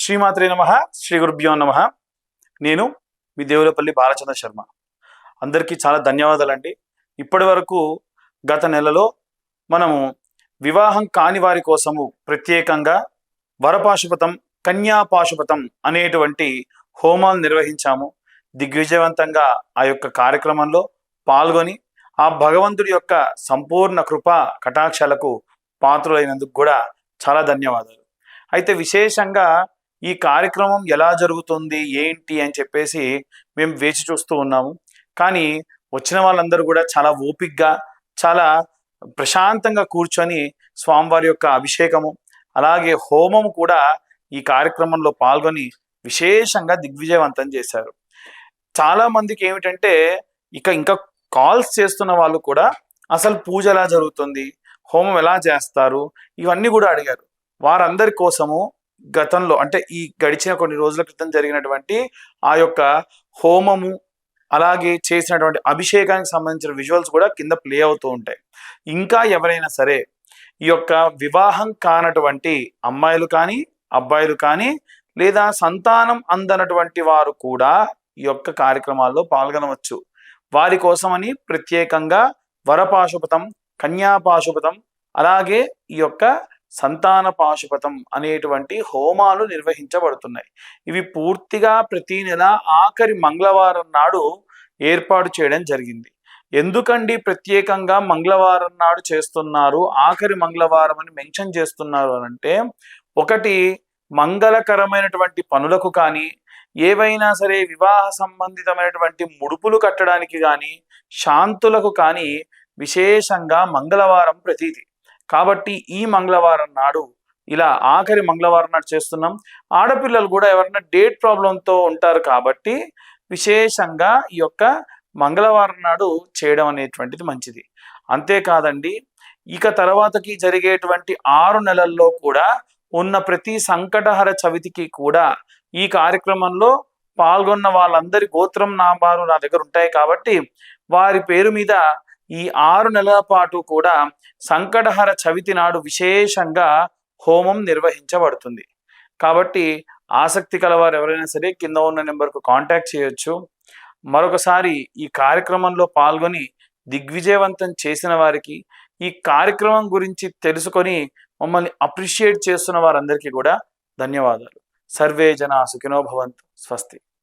శ్రీమాత్రే నమ శ్రీ గురుభ్యో నమ. నేను మీ దేవులపల్లి బాలచంద్ర శర్మ. అందరికీ చాలా ధన్యవాదాలండి. ఇప్పటి వరకు గత నెలలో మనము వివాహం కాని వారి కోసము ప్రత్యేకంగా వరపాశుపతం కన్యాపాశుపతం అనేటువంటి హోమాలు నిర్వహించాము. దిగ్విజయవంతంగా ఆ యొక్క కార్యక్రమంలో పాల్గొని ఆ భగవంతుడి యొక్క సంపూర్ణ కృప కటాక్షాలకు పాత్రులైనందుకు కూడా చాలా ధన్యవాదాలు. అయితే విశేషంగా ఈ కార్యక్రమం ఎలా జరుగుతుంది? ఏంటి? అని చెప్పేసి మేము వేచి చూస్తూ ఉన్నాము. కానీ వచ్చిన వాళ్ళందరూ కూడా చాలా ఓపిక్గా చాలా ప్రశాంతంగా కూర్చొని స్వామివారి యొక్క అభిషేకము అలాగే హోమము కూడా ఈ కార్యక్రమంలో పాల్గొని విశేషంగా దిగ్విజయవంతం చేశారు. చాలా మందికి ఏమిటంటే ఇక ఇంకా కాల్స్ చేస్తున్న వాళ్ళు కూడా అసలు పూజ ఎలా జరుగుతుంది? హోమం ఎలా చేస్తారు? ఇవన్నీ కూడా అడిగారు. వారందరి కోసము గతంలో అంటే ఈ గడిచిన కొన్ని రోజుల క్రితం జరిగినటువంటి ఆ యొక్క హోమము అలాగే చేసినటువంటి అభిషేకానికి సంబంధించిన విజువల్స్ కూడా కింద ప్లే అవుతూ ఉంటాయి. ఇంకా ఎవరైనా సరే ఈ యొక్క వివాహం కానటువంటి అమ్మాయిలు కానీ అబ్బాయిలు కానీ లేదా సంతానం అందనటువంటి వారు కూడా ఈ యొక్క కార్యక్రమాల్లో పాల్గొనవచ్చు. వారి కోసమని ప్రత్యేకంగా వరపాశుపతం కన్యాపాశుపతం అలాగే ఈ యొక్క సంతాన పాశుపతం అనేటువంటి హోమాలు నిర్వహించబడుతున్నాయి. ఇవి పూర్తిగా ప్రతి నెల ఆఖరి మంగళవారం నాడు ఏర్పాటు చేయడం జరిగింది. ఎందుకండి ప్రత్యేకంగా మంగళవారం నాడు చేస్తున్నారు ఆఖరి మంగళవారం అని మెన్షన్ చేస్తున్నారు అని అంటే ఒకటి మంగళకరమైనటువంటి పనులకు కానీ ఏవైనా సరే వివాహ సంబంధితమైనటువంటి ముడుపులు కట్టడానికి కానీ శాంతులకు కానీ విశేషంగా మంగళవారం ప్రతీది. కాబట్టి ఈ మంగళవారం నాడు ఇలా ఆఖరి మంగళవారం నాడు చేస్తున్నాం. ఆడపిల్లలు కూడా ఎవరైనా డేట్ ప్రాబ్లంతో ఉంటారు కాబట్టి విశేషంగా ఈ యొక్క మంగళవారం నాడు చేయడం అనేటువంటిది మంచిది. అంతేకాదండి ఇక తర్వాతకి జరిగేటువంటి ఆరు నెలల్లో కూడా ఉన్న ప్రతి సంకటహర చవితికి కూడా ఈ కార్యక్రమంలో పాల్గొన్న వాళ్ళందరి గోత్రం నామాలు నా దగ్గర ఉంటాయి కాబట్టి వారి పేరు మీద ఈ ఆరు నెలల పాటు కూడా సంకటహర చవితి నాడు విశేషంగా హోమం నిర్వహించబడుతుంది. కాబట్టి ఆసక్తి కలవారు ఎవరైనా సరే కింద ఉన్న నెంబర్కు కాంటాక్ట్ చేయొచ్చు. మరొకసారి ఈ కార్యక్రమంలో పాల్గొని దిగ్విజయవంతం చేసిన వారికి ఈ కార్యక్రమం గురించి తెలుసుకొని మమ్మల్ని అప్రిషియేట్ చేస్తున్న వారందరికీ కూడా ధన్యవాదాలు. సర్వే జన సుఖినో భవంతు. స్వస్తి.